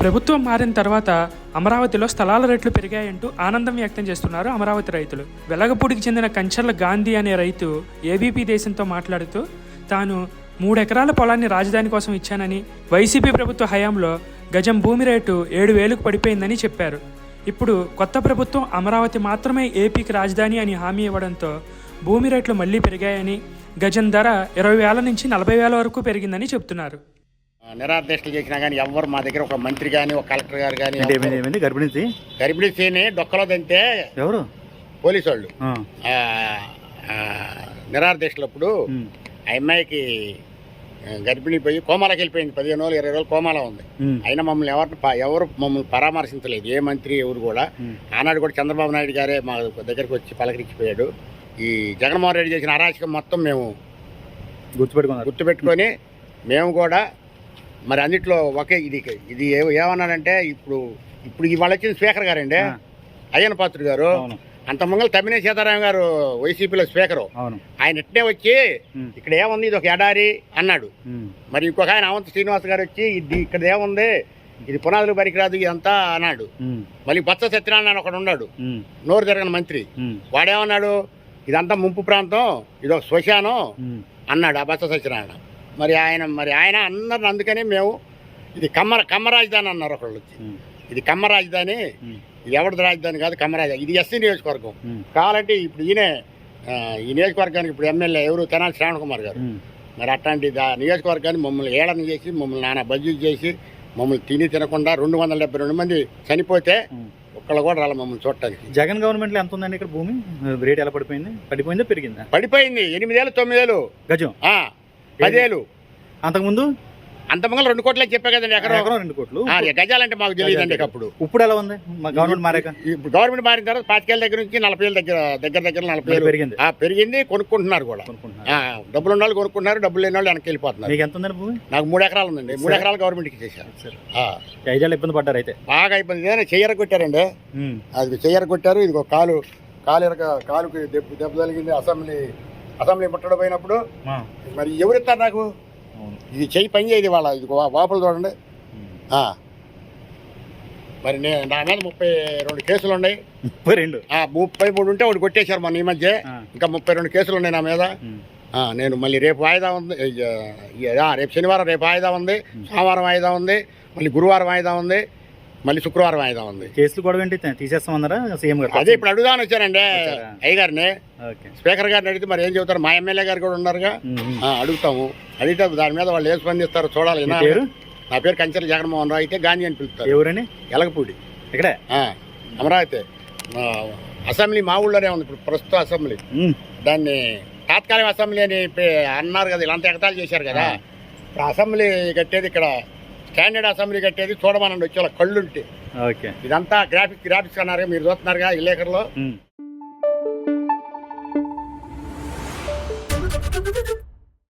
ప్రభుత్వం మారిన తర్వాత అమరావతిలో స్థలాల రేట్లు పెరిగాయంటూ ఆనందం వ్యక్తం చేస్తున్నారు అమరావతి రైతులు. వెలగపూడికి చెందిన కంచర్ల గాంధీ అనే రైతు ఏబీపీ దేశంతో మాట్లాడుతూ తాను మూడెకరాల పొలాన్ని రాజధాని కోసం ఇచ్చానని వైసీపీ ప్రభుత్వ హయాంలో గజం భూమి రేటు ఏడు వేలకు పడిపోయిందని చెప్పారు. ఇప్పుడు కొత్త ప్రభుత్వం అమరావతి మాత్రమే ఏపీకి రాజధాని అని హామీ ఇవ్వడంతో భూమి రేట్లు మళ్ళీ పెరిగాయని గజం ధర ఇరవై వేల నుంచి నలభై వేల వరకు పెరిగిందని చెప్తున్నారు నిరాదేశాలు చేసినా కానీ ఎవ్వరు మా దగ్గర ఒక మంత్రి కానీ ఒక కలెక్టర్ గారు కానీ అంటే ఏమైంది ఏమైంది? గర్భిణీ గర్భిణీ స్త్రీని డొక్కలో దంతే ఎవరు? పోలీసు వాళ్ళు నిరాదేశలప్పుడు ఆ అమ్మాయికి గర్భిణీ పోయి కోమాలకు వెళ్ళిపోయింది. పదిహేను రోజులు ఇరవై రోజులు కోమాలో ఉంది. అయినా మమ్మల్ని ఎవరు ఎవరు మమ్మల్ని పరామర్శించలేదు. ఏ మంత్రి ఎవరు కూడా. ఆనాడు కూడా చంద్రబాబు నాయుడు గారే మా దగ్గరికి వచ్చి పలకరించిపోయాడు. ఈ జగన్మోహన్ రెడ్డి చేసిన అరాచకం మొత్తం మేము గుర్తుపెట్టుకున్నారు. గుర్తుపెట్టుకొని మేము కూడా మరి అన్నిట్లో ఒకే ఇది ఇది ఏమన్నానంటే ఇప్పుడు ఇప్పుడు ఇవాళ వచ్చిన స్పీకర్ గారండి. అయ్యన పాత్రుడు గారు. అంత మంగళ తమ్మినే సీతారాం గారు వైసీపీలో స్పీకరు. ఆయన ఇట్నే వచ్చి ఇక్కడ ఏముంది ఇది ఒక ఎడారి అన్నాడు. మరి ఇంకొక ఆయన అవంత శ్రీనివాస్ గారు వచ్చి ఇది ఇక్కడ ఏముంది ఇది పునాదులు పనికిరాదు ఇదంతా అన్నాడు. మళ్ళీ బొత్స సత్యనారాయణ ఒకడు ఉన్నాడు. నోరు తిరగని మంత్రి. వాడేమన్నాడు ఇదంతా ముంపు ప్రాంతం ఇది ఒక శ్మశానం అన్నాడు ఆ బొత్స సత్యనారాయణ. మరి ఆయన మరి ఆయన అందరిని అందుకని మేము ఇది కమ్మ కమ్మ రాజధాని అన్నారు ఒకళ్ళు వచ్చి. ఇది కమ్మ రాజధాని ఇది ఎవరిది రాజధాని కాదు కమ్మ రాజధాని. ఇది ఎస్సీ నియోజకవర్గం. కావాలంటే ఇప్పుడు ఈయనే ఈ నియోజకవర్గానికి ఇప్పుడు ఎమ్మెల్యే ఎవరు? తెనాలి శ్రావణ్ కుమార్ గారు. మరి అట్లాంటి దా- నియోజకవర్గాన్ని మమ్మల్ని ఏళన చేసి మమ్మల్ని నానా బజ్జీ చేసి మమ్మల్ని తిని తినకుండా రెండు వందల డెబ్బై రెండు మంది చనిపోతే. ఒక్కళ్ళు కూడా రాలే మమ్మల్ని చూడటానికి. జగన్ గవర్నమెంట్లో ఎంత ఉందండి ఇక్కడ భూమి? రేట్ ఎలా పడిపోయింది? పడిపోయిందా? పెరిగిందా? పడిపోయింది. ఎనిమిదేళ్ళు తొమ్మిదేళ్ళు. గజం. ఆ, పదేళ్ళు. అంతకుముందు? అంతమంది రెండు కోట్లే చెప్పా కదండి ఎకరం. ఎకరం రెండు కోట్లు. ఆ, గజాలంటే మాకు తెలియదండి గజాలు. అప్పుడు ఇప్పుడు ఎలా ఉంది? గవర్నమెంట్ మారాక? ఇప్పుడు గవర్నమెంట్ మారిన తర్వాత పాతికేళ్ళ దగ్గర నుంచి నలభై ఏళ్ళ దగ్గర దగ్గర దగ్గర నలభై ఏళ్ళు. పెరిగింది. ఆ, పెరిగింది కొనుక్కుంటున్నారు కూడా. కొనుక్కుంటున్నారు. డబ్బులు ఉన్న వాళ్ళు కొనుక్కుంటున్నారు డబ్బులు లేని వాళ్ళు వెనక్కి వెళ్ళిపోతున్నారు. మీకు ఎంత ఉందండి భూమి? నాకు మూడు ఎకరాలు ఉందండి. మూడు ఎకరాలు గవర్నమెంట్కి చేశారు ఐదేళ్ళు ఇబ్బంది పడ్డారు అయితే. బాగా ఇబ్బంది. ఏదైనా చెయ్యర కొట్టారండి. అది చెయ్యర కొట్టారు ఇది ఒక కాలు కాలు కాలుకి దెబ్బ దెబ్బ తగిలింది అసెంబ్లీ అసెంబ్లీ ముట్టడి పోయినప్పుడు మరి ఎవరిస్తారు నాకు? ఇది చెయ్యి పని చేయదు వాళ్ళ ఇది వాపలు చూడండి. మరి నేను నా మీద ముప్పై రెండు కేసులు ఉన్నాయి. ముప్పై రెండు? ముప్పై మూడు ఉంటే ఒకటి కొట్టేశారు మొన్న ఈ మధ్య. ఇంకా ముప్పై రెండు కేసులు ఉన్నాయి నా మీద. నేను మళ్ళీ రేపు వాయిదా ఉంది. రేపు శనివారం రేపు వాయిదా ఉంది. సోమవారం వాయిదా ఉంది. మళ్ళీ గురువారం వాయిదా ఉంది. మళ్ళీ శుక్రవారం వాయిదా ఉంది. కేసులు గొడవ ఏంటి? తీసేస్తామన్నారా? సీఎం గారు? అదే ఇప్పుడు అడుగుదామని వచ్చానండి? అయ్యగారిని. ఓకే. స్పీకర్ గారిని అడిగితే మరి ఏం చెబుతారు? మా ఎమ్మెల్యే గారు కూడా ఉన్నారుగా. అడుగుతాము. అడిగితే దాని మీద వాళ్ళు ఏం స్పందిస్తారో చూడాలి. నా పేరు? కంచెల జగన్మోహన్ రావు అయితే గాంధీ అని పిలుస్తారు. ఎవరని? ఎలగపూడి ఇక్కడే? అమరావతి. అసెంబ్లీ మా ఊళ్ళోనే ఉంది ఇప్పుడు ప్రస్తుత అసెంబ్లీ. దాన్ని తాత్కాలిక అసెంబ్లీ అని అన్నారు కదా ఇలాంటి ఎగతాలు చేశారు కదా. అసెంబ్లీ కట్టేది ఇక్కడ స్టాండర్డ్ అసెంబ్లీ కట్టేది చూడమనండి వచ్చి వాళ్ళ కళ్ళుంటే ఓకే ఇదంతా గ్రాఫిక్స్ గ్రాఫిక్స్ అన్నారు మీరు చూస్తున్నారుగా. Thank you.